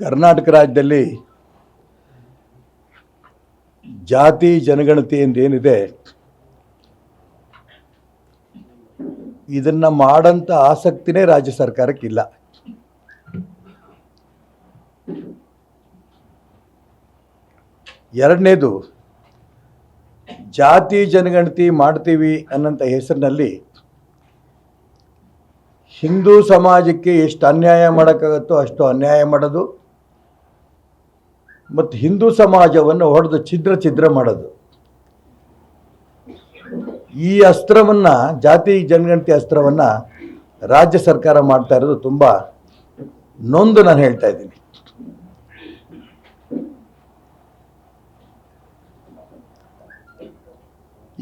ಕರ್ನಾಟಕ ರಾಜ್ಯದಲ್ಲಿ ಜಾತಿ ಜನಗಣತಿ ಏನಿದೆ? ಇದನ್ನು ಮಾಡಂಥ ಆಸಕ್ತಿನೇ ರಾಜ್ಯ ಸರ್ಕಾರಕ್ಕಿಲ್ಲ. ಎರಡನೇದು, ಜಾತಿ ಜನಗಣತಿ ಮಾಡ್ತೀವಿ ಅನ್ನೋಂಥ ಹೆಸರಿನಲ್ಲಿ ಹಿಂದೂ ಸಮಾಜಕ್ಕೆ ಎಷ್ಟು ಅನ್ಯಾಯ ಮಾಡೋಕ್ಕಾಗತ್ತೋ ಅಷ್ಟು ಅನ್ಯಾಯ ಮಾಡೋದು. ಮತ್ತು ಹಿಂದೂ ಸಮಾಜವನ್ನು ಹೊಡೆದು ಛಿದ್ರ ಛಿದ್ರ ಮಾಡೋದು. ಈ ಅಸ್ತ್ರವನ್ನು, ಜಾತಿ ಜನಗಣತಿ ಅಸ್ತ್ರವನ್ನು ರಾಜ್ಯ ಸರ್ಕಾರ ಮಾಡ್ತಾ ಇರೋದು ತುಂಬ ನೊಂದು ನಾನು ಹೇಳ್ತಾ ಇದ್ದೀನಿ.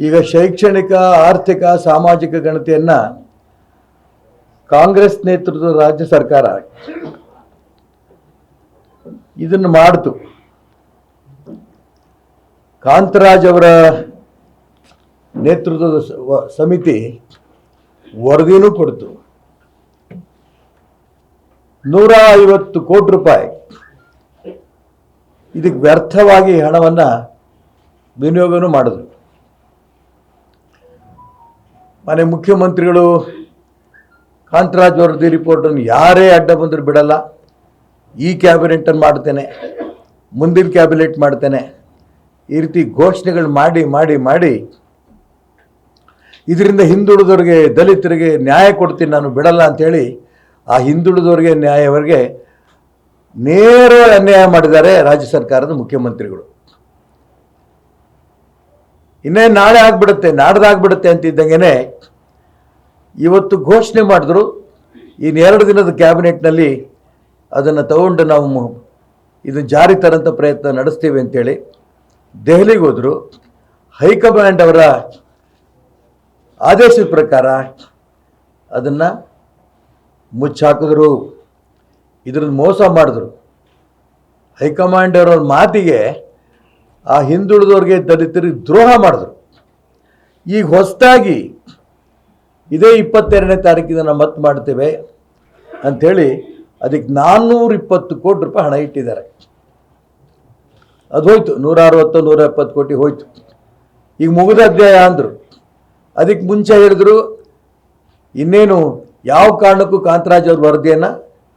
ಈಗ ಶೈಕ್ಷಣಿಕ, ಆರ್ಥಿಕ, ಸಾಮಾಜಿಕ ಗಣತಿಯನ್ನು ಕಾಂಗ್ರೆಸ್ ನೇತೃತ್ವದ ರಾಜ್ಯ ಸರ್ಕಾರ ಇದನ್ನು ಮಾಡಿತು. ಕಾಂತರಾಜ್ ಅವರ ನೇತೃತ್ವದ ಸಮಿತಿ ವರದಿನೂ ಕೊಡ್ತು. ನೂರ ಐವತ್ತು ಕೋಟಿ ರೂಪಾಯಿ. ಇದಕ್ಕೆ ವ್ಯರ್ಥವಾಗಿ ಹಣವನ್ನು ವಿನಿಯೋಗನೂ ಮಾಡಿದ್ರು. ಮನೆ ಮುಖ್ಯಮಂತ್ರಿಗಳು ಕಾಂತರಾಜ್ ವರದಿ ರಿಪೋರ್ಟನ್ನು ಯಾರೇ ಅಡ್ಡ ಬಂದರೂ ಬಿಡಲ್ಲ. ಈ ಕ್ಯಾಬಿನೆಟನ್ನು ಮಾಡ್ತೇನೆ ಮುಂದಿನ ಕ್ಯಾಬಿನೆಟ್ ಮಾಡ್ತೇನೆ ಈ ರೀತಿ ಘೋಷಣೆಗಳು ಮಾಡಿ ಮಾಡಿ ಮಾಡಿ ಇದರಿಂದ ಹಿಂದುಳಿದವ್ರಿಗೆ ದಲಿತರಿಗೆ ನ್ಯಾಯ ಕೊಡ್ತೀನಿ ನಾನು ಬಿಡಲ್ಲ ಅಂಥೇಳಿ ಆ ಹಿಂದುಳಿದವ್ರಿಗೆ ನ್ಯಾಯವರಿಗೆ ನೇರ ಅನ್ಯಾಯ ಮಾಡಿದ್ದಾರೆ ರಾಜ್ಯ ಸರ್ಕಾರದ ಮುಖ್ಯಮಂತ್ರಿಗಳು. ಇನ್ನೇ ನಾಳೆ ಆಗ್ಬಿಡುತ್ತೆ ನಾಡ್ದಾಗ್ಬಿಡುತ್ತೆ ಅಂತಿದ್ದಂಗೆ ಇವತ್ತು ಘೋಷಣೆ ಮಾಡಿದ್ರು ಇನ್ನೆರಡು ದಿನದ ಕ್ಯಾಬಿನೆಟ್ನಲ್ಲಿ ಅದನ್ನು ತಗೊಂಡು ನಾವು ಇದು ಜಾರಿ ತರಂಥ ಪ್ರಯತ್ನ ನಡೆಸ್ತೀವಿ ಅಂತೇಳಿ ದೆಹಲಿಗೆ ಹೋದರು. ಹೈಕಮಾಂಡ್ ಅವರ ಆದೇಶದ ಪ್ರಕಾರ ಅದನ್ನು ಮುಚ್ಚಾಕಿದ್ರು. ಇದ್ರದ್ದು ಮೋಸ ಮಾಡಿದ್ರು. ಹೈಕಮಾಂಡ್ ಅವರ ಮಾತಿಗೆ ಆ ಹಿಂದುಳಿದವ್ರಿಗೆ ದಲಿತರಿಗೆ ದ್ರೋಹ ಮಾಡಿದ್ರು. ಈಗ ಹೊಸದಾಗಿ ಇದೇ ಇಪ್ಪತ್ತೆರಡನೇ ತಾರೀಕಿನ ನಾವು ಮತ್ತೆ ಮಾಡ್ತೇವೆ ಅಂಥೇಳಿ ಅದಕ್ಕೆ ನಾನ್ನೂರ ಇಪ್ಪತ್ತು ಕೋಟಿ ರೂಪಾಯಿ ಹಣ ಇಟ್ಟಿದ್ದಾರೆ. ಅದು ಹೋಯ್ತು. ನೂರ ಅರವತ್ತು ನೂರ ಎಪ್ಪತ್ತು ಕೋಟಿ ಹೋಯ್ತು. ಈಗ ಮುಗಿದ ಅಧ್ಯಾಯ ಅಂದರು. ಅದಕ್ಕೆ ಮುಂಚೆ ಹೇಳಿದ್ರು, ಇನ್ನೇನು ಯಾವ ಕಾರಣಕ್ಕೂ ಕಾಂತರಾಜ್ ಅವ್ರ ವರದಿಯನ್ನು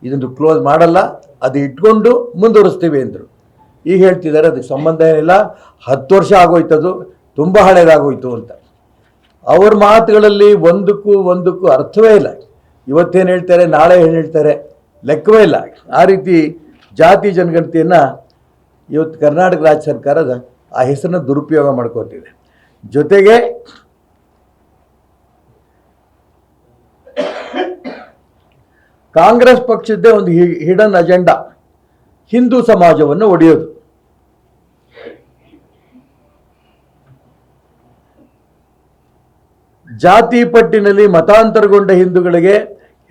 ಇದನ್ನು ಕ್ಲೋಸ್ ಮಾಡಲ್ಲ, ಅದು ಇಟ್ಕೊಂಡು ಮುಂದುವರಿಸ್ತೀವಿ ಅಂದರು. ಈಗ ಹೇಳ್ತಿದ್ದಾರೆ, ಅದಕ್ಕೆ ಸಂಬಂಧ ಏನಿಲ್ಲ. ಹತ್ತು ವರ್ಷ ಆಗೋಯ್ತು ಅದು ತುಂಬ ಹಳೇದಾಗೋಯ್ತು ಅಂತ. ಅವ್ರ ಮಾತುಗಳಲ್ಲಿ ಒಂದಕ್ಕೂ ಒಂದಕ್ಕೂ ಅರ್ಥವೇ ಇಲ್ಲ. ಇವತ್ತೇನು ಹೇಳ್ತಾರೆ, ನಾಳೆ ಏನು ಹೇಳ್ತಾರೆ, ಲೆಕ್ಕವೇ ಇಲ್ಲ. ಆ ರೀತಿ ಜಾತಿ ಜನಗಣತಿಯನ್ನು ಇವತ್ತು ಕರ್ನಾಟಕ ರಾಜ್ಯ ಸರ್ಕಾರದ ಆ ಹೆಸರನ್ನ ದುರುಪಯೋಗ ಮಾಡ್ಕೊತಿದೆ ಜೊತೆಗೆ ಕಾಂಗ್ರೆಸ್ ಪಕ್ಷದ್ದೇ ಒಂದು ಹಿಡನ್ ಅಜೆಂಡಾ ಹಿಂದೂ ಸಮಾಜವನ್ನು ಒಡೆಯೋದು. ಜಾತಿ ಪಟ್ಟಿನಲ್ಲಿ ಮತಾಂತರಗೊಂಡ ಹಿಂದೂಗಳಿಗೆ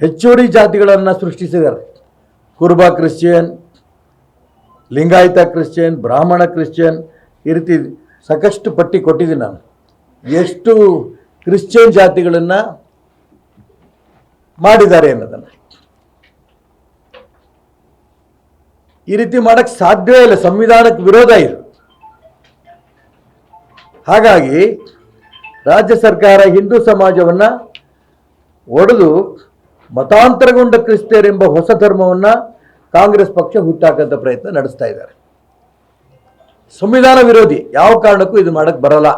ಹೆಚ್ಚುವರಿ ಜಾತಿಗಳನ್ನು ಸೃಷ್ಟಿಸಿದ್ದಾರೆ. Kurba Christian Lingayat Christian, Brahmana Christian ಈ ರೀತಿ ಸಾಕಷ್ಟು ಪಟ್ಟಿ ಕೊಟ್ಟಿದ್ದೀನಿ ನಾನು. ಎಷ್ಟು ಕ್ರಿಶ್ಚಿಯನ್ ಜಾತಿಗಳನ್ನು ಮಾಡಿದ್ದಾರೆ ಅನ್ನೋದನ್ನು. ಈ ರೀತಿ ಮಾಡಕ್ಕೆ ಸಾಧ್ಯವೇ ಇಲ್ಲ, ಸಂವಿಧಾನಕ್ಕೆ ವಿರೋಧ ಇದು. ಹಾಗಾಗಿ ರಾಜ್ಯ ಸರ್ಕಾರ ಹಿಂದೂ ಸಮಾಜವನ್ನು ಒಡೆದು ಮತಾಂತರಗೊಂಡ ಕ್ರಿಸ್ತಿಯರೆಂಬ ಹೊಸ ಧರ್ಮವನ್ನು ಕಾಂಗ್ರೆಸ್ ಪಕ್ಷ ಹುಟ್ಟಾಕಂತ ಪ್ರಯತ್ನ ನಡೆಸ್ತಾ ಇದ್ದಾರೆ. ಸಂವಿಧಾನ ವಿರೋಧಿ ಯಾವ ಕಾರಣಕ್ಕೂ ಇದು ಮಾಡಕ್ಕೆ ಬರಲ್ಲ.